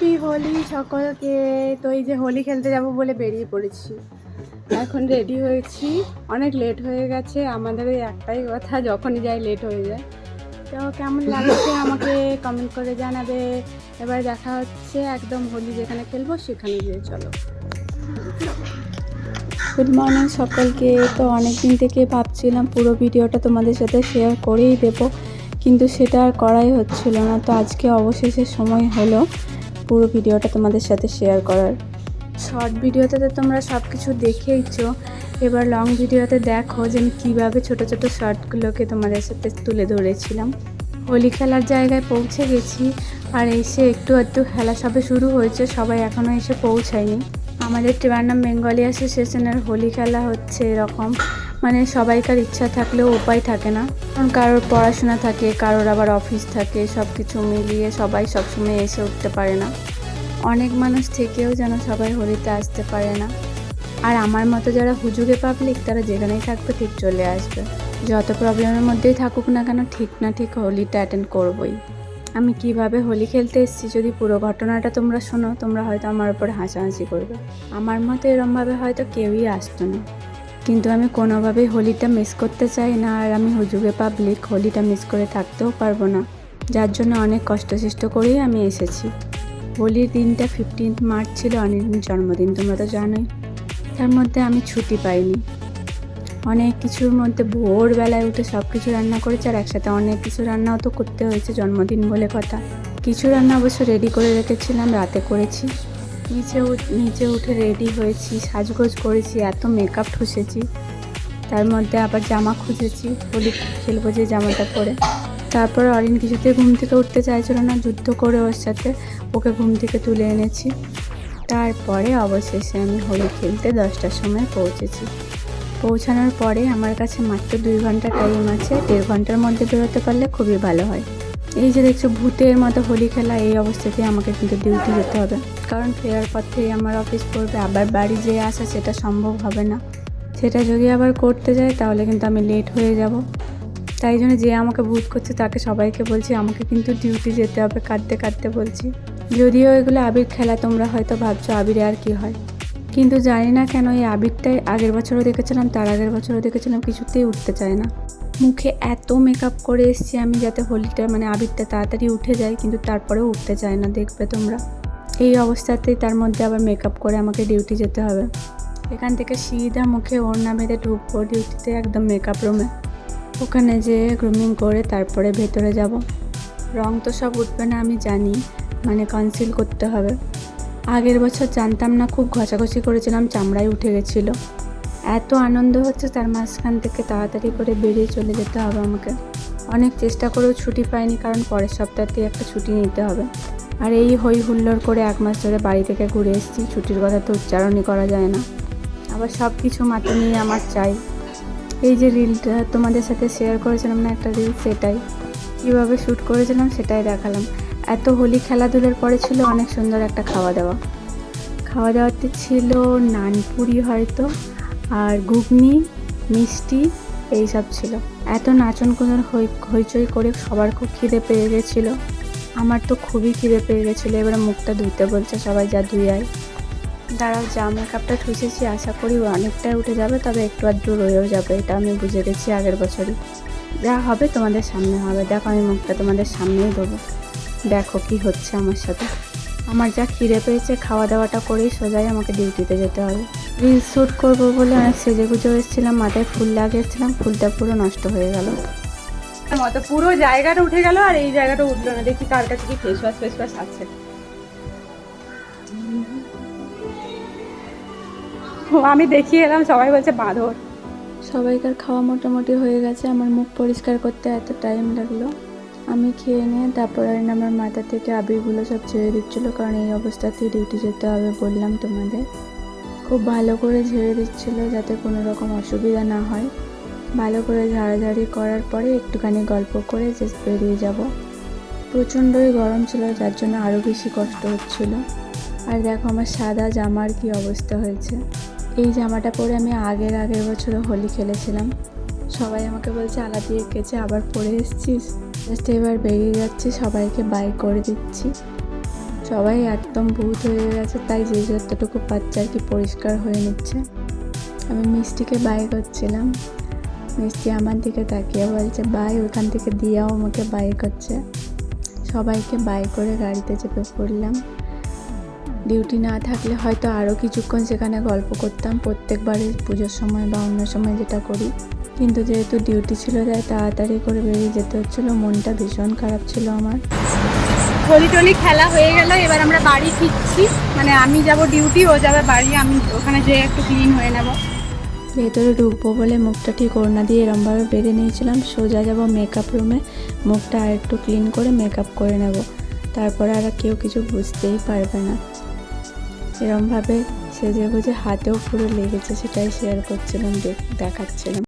Happy Holi সকলকে। তো এই যে হোলি খেলতে যাব বলে বেরিয়ে পড়েছি। এখন রেডি হয়েছি। অনেক লেট হয়ে গেছে। আমাদের ওই একটাই কথা, যখনই যাই লেট হয়ে যায়। তো কেমন লাগছে আমাকে কমেন্ট করে জানাবে। এবার দেখা হচ্ছে একদম হোলি যেখানে খেলব সেখানে গিয়ে, চলো। গুড মর্নিং সকলকে। তো অনেক দিন থেকে ভাবছিলাম পুরো ভিডিওটা তোমাদের সাথে শেয়ার করেই দেবো। কিন্তু সেটা আর করাই হচ্ছিল না। তো আজকে অবশেষে সময় হলো। পুরো ভিডিওটা তোমাদের সাথে শেয়ার করার। শর্ট ভিডিওতে তো তোমরা সব কিছু দেখেইছো। এবার লং ভিডিওতে দেখো যে আমি কীভাবে ছোটো ছোটো শর্টগুলোকে তোমাদের সাথে তুলে ধরেছিলাম। হোলি খেলার জায়গায় পৌঁছে গেছি আর এসে একটু একটু খেলা সবে শুরু হয়েছে, সবাই এখনও এসে পৌঁছায়নি। আমাদের ট্রিবান্ডাম বেঙ্গলি অ্যাসোসিয়েশনের হোলি খেলা হচ্ছে এরকম। মানে সবাইকার ইচ্ছা থাকলেও উপায় থাকে না। কারণ কারোর পড়াশোনা থাকে, কারোর আবার অফিস থাকে সব কিছু মিলিয়ে সবাই সবসময় এসে উঠতে পারে না। অনেক মানুষ থেকেও যেন সবাই হোলিতে আসতে পারে না। আর আমার মতো যারা হুজুগে পাবলিক তারা যেখানেই থাকবে ঠিক চলে আসবে। যত প্রবলেমের মধ্যেই থাকুক না কেন, ঠিক না ঠিক হোলিটা অ্যাটেন্ড করবই। আমি কীভাবে হোলি খেলতে এসেছি, যদি পুরো ঘটনাটা তোমরা শোনো, তোমরা হয়তো আমার উপরে হাসাহাসি করবে। আমার মতো এরমভাবে হয়তো কেউই আসতো না। কিন্তু আমি কোনোভাবেই হোলিটা মিস করতে চাই না আর আমি হুজুগে পাবলিক হোলিটা মিস করে থাকতেও পারব না। যার জন্য অনেক কষ্টসিষ্ট করেই আমি এসেছি। হোলির দিনটা ফিফটিন্থ মার্চ ছিল অনির্দিন জন্মদিন, তোমরা তো জানোই। তার মধ্যে আমি ছুটি পাইনি। অনেক কিছুর মধ্যে ভোরবেলায় উঠে সব কিছু রান্না করেছি আর একসাথে অনেক কিছু রান্নাও তো করতে হয়েছে, জন্মদিন বলে কথা। কিছু রান্না অবশ্য রেডি করে রেখেছিলাম, রাতে করেছি। নিচে নিচে উঠে রেডি হয়েছি, সাজগোজ করেছি, এত মেকআপ ঠুসেছি। তার মধ্যে আবার জামা খুঁজেছি, হোলি খেলব যে জামাটা পরে। তারপর অরিন কিছুতে ঘুম থেকে উঠতে চাইছিল না, যুদ্ধ করে ওর সাথে ওকে ঘুম থেকে তুলে এনেছি। তারপরে অবশেষে আমি হোলি খেলতে দশটার সময় পৌঁছেছি। পৌঁছানোর পরে আমার কাছে মাত্র দুই ঘণ্টা টাইম আছে, দেড় ঘণ্টার মধ্যে বেরোতে পারলে খুবই ভালো হয়। এই যে দেখছ, ভূতের মতো হোলি খেলা, এই অবস্থাতেই আমাকে কিন্তু ডিউটি যেতে হবে। কারণ ফেরার পথেই আমার অফিস পড়বে, আবার বাড়ি যেয়ে আসা সেটা সম্ভব হবে না। সেটা যদি আবার করতে যাই তাহলে কিন্তু আমি লেট হয়ে যাব। তাই জন্য যে আমাকে ভূত করছে, তাকে সবাইকে বলছি, আমাকে কিন্তু ডিউটি যেতে হবে, কাঁদতে কাঁদতে বলছি। যদিও এগুলো আবির খেলা, তোমরা হয়তো ভাবছ আবিরে আর কি হয়। কিন্তু জানি না কেন এই আবিরটাই আগের বছরও দেখেছিলাম, তার আগের বছরও দেখেছিলাম, কিছুতেই উঠতে চায় না। মুখে এত মেকআপ করে এসেছি আমি, যাতে হোলিটা মানে আবিরটা তাড়াতাড়ি উঠে যায়, কিন্তু তারপরেও উঠতে চায় না, দেখবে তোমরা। এই অবস্থাতেই তার মধ্যে আবার মেকআপ করে আমাকে ডিউটি যেতে হবে। এখান থেকে সিধা মুখে ওড়না বেঁধে ঢুকবো ডিউটিতে একদম মেকআপ রুমে ওখানে যেয়ে গ্রুমিং করে তারপরে ভেতরে যাব। রং তো সব উঠবে না, আমি জানি। মানে কনসিল করতে হবে। আগের বছর জানতাম না, খুব ঘষাঘষি করেছিলাম চামড়ায় উঠে গেছিল। এত আনন্দ হচ্ছে তার মাঝখান থেকে তাড়াতাড়ি করে বেরিয়ে চলে যেতে হবে আমাকে। অনেক চেষ্টা করেও ছুটি পাইনি, কারণ পরের সপ্তাহতেই একটা ছুটি নিতে হবে। আর এই হই হুল্লোড় করে এক মাস ধরে বাড়ি থেকে ঘুরে এসেছি। ছুটির কথা তো উচ্চারণই করা যায় না। আবার সব কিছু মাথা নিয়ে আমার চাই। এই যে রিলটা তোমাদের সাথে শেয়ার করেছিলাম না, একটা রিল সেটাই। কীভাবে শ্যুট করেছিলাম সেটাই দেখালাম। এত হোলি খেলাধুলার পরে ছিল অনেক সুন্দর একটা খাওয়া দাওয়া। খাওয়া দাওয়াতে ছিল নানপুরি হয়তো, আর ঘুগনি, মিষ্টি, এইসব ছিল। এত নাচন হই, হইচই করে সবার খুব খিদে পেয়ে গেছিল। আমার তো খুবই খিদে পেয়ে গেছিল, এবারে মুখটা ধুতে বলছে সবাই যা ধুয়ায় দাঁড়াও, যা মেকআপটা ঠুসেছি আশা করি অনেকটাই উঠে যাবে, তবে একটু আধটু রয়েও যাবে, এটা আমি বুঝে গেছি আগের বছরই। যা হবে তোমাদের সামনে হবে, দেখো আমি মুখটা তোমাদের সামনেই দেবো দেখো কি হচ্ছে আমার সাথে। আমার যা খিদে পেয়েছে খাওয়া দাওয়াটা করেই সোজাই আমাকে ডিউটিতে যেতে হবে। রিলস শ্যুট করব বলে অনেক সেজে গুজে এসেছিলাম, মাথায় ফুল লাগিয়েছিলাম ফুলটা পুরো নষ্ট হয়ে গেল। মতো পুরো জায়গাটা উঠে গেল আর এই জায়গাটা উঠল না। দেখি কার কাছে কি ফেস ওয়াশ ফেস ওয়াশ আছে। আমি দেখিয়ে এলাম, সবাই বলছে বাঁধর। সবাইকার খাওয়া মোটামুটি হয়ে গেছে, আমার মুখ পরিষ্কার করতে এত টাইম লাগল। আমি খেয়ে নিয়ে তারপর আমার মাথা থেকে আবিরগুলো সব ঝেড়ে দিচ্ছিল, কারণ এই অবস্থাতেই ডিউটি যেতে হবে বললাম তোমাদের। খুব ভালো করে ঝেড়ে দিচ্ছিল যাতে কোনো রকম অসুবিধা না হয়। ভালো করে ঝাড়াঝাড়ি করার পরে একটুখানি গল্প করে যে বেরিয়ে যাব। প্রচণ্ডই গরম ছিল, যার জন্য আরও বেশি কষ্ট হচ্ছিল। আর দেখো আমার সাদা জামার কি অবস্থা হয়েছে। এই জামাটা পরে আমি আগের আগের বছর হোলি খেলেছিলাম। সবাই আমাকে বলছে, আলা দিয়ে কেচে আবার পরে এসছিস? জাস্ট এবার বেরিয়ে যাচ্ছি, সবাইকে বাই করে দিচ্ছি। সবাই একদম ভূত হয়ে গেছে, তাই যে যতটুকু পাচ্ছে আর কি পরিষ্কার হয়ে নিচ্ছে। আমি মিষ্টিকে বাই করছিলাম। মিষ্টি আমার দিকে তাকিয়ে বলছে বাই ওখান থেকে দিয়াও আমাকে বাই করছে। সবাইকে বাই করে গাড়িতে চেপে পড়লাম। ডিউটি না থাকলে হয়তো আরও কিছুক্ষণ সেখানে গল্প করতাম, প্রত্যেকবারই পুজোর সময় বা অন্য সময় যেটা করি। কিন্তু যেহেতু ডিউটি ছিল, তাই তাড়াতাড়ি করে বেরিয়ে যেতে হচ্ছিল। মনটা ভীষণ খারাপ ছিল আমার। হোলি টোলি খেলা হয়ে গেল, এবার আমরা বাড়ি ফিরছি। মানে আমি যাব ডিউটি ও যাবে বাড়ি, আমি ওখানে যেয়ে একটু ক্লিন হয়ে নেব। ভেতরে ঢুকবো বলে মুখটা ঠিক ওড়না দিয়ে এরমভাবে বেঁধে নিয়েছিলাম। সোজা যাব মেকআপ রুমে মুখটা আর একটু ক্লিন করে মেকআপ করে নেব। তারপরে আর কেউ কিছু বুঝতেই পারবে না। এরমভাবে সেজে বুঝে হাতেও পুরো লেগেছে, সেটাই শেয়ার করছিলাম, দেখ- দেখাচ্ছিলাম।